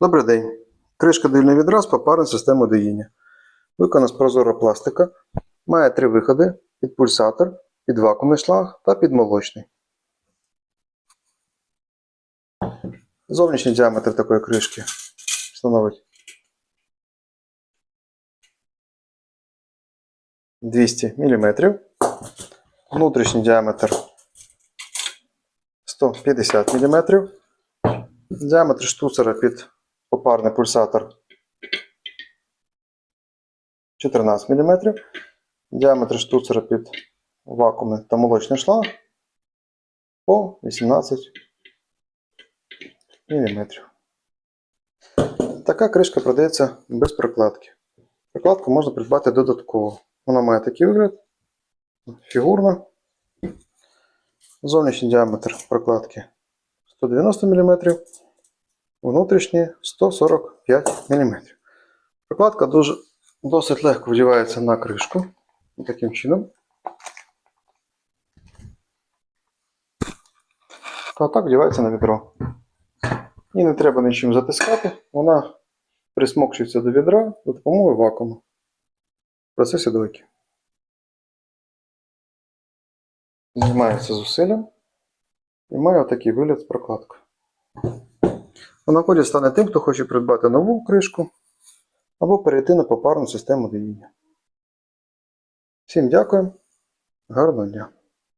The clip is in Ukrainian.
Добрий день. Кришка доїльного відра з попарною доїння. Виконана з прозорого пластика. Має три виходи: під пульсатор, під вакуумний шланг та під молочний. Зовнішній діаметр такої кришки становить 200 мм. Внутрішній діаметр 150 мм. Діаметр штуцера під попарний пульсатор 14 мм. Діаметр штуцера під вакуумний та молочний шланг по 18 мм. Така кришка продається без прокладки. Прокладку можна придбати додатково. Вона має такий вигляд, фігурна. Зовнішній діаметр прокладки 190 мм, внутрішній 145 мм. Прокладка дуже, досить легко вдівається на кришку. Таким чином. А так вдівається на відро. І не треба нічим затискати, вона присмокчується до відра за допомогою вакууму. Процес довиків. Знімається зусиллям і має отакий вигляд з прокладкою. У нагоді стане тим, хто хоче придбати нову кришку або перейти на попарну систему доїння. Всім дякую, гарного дня!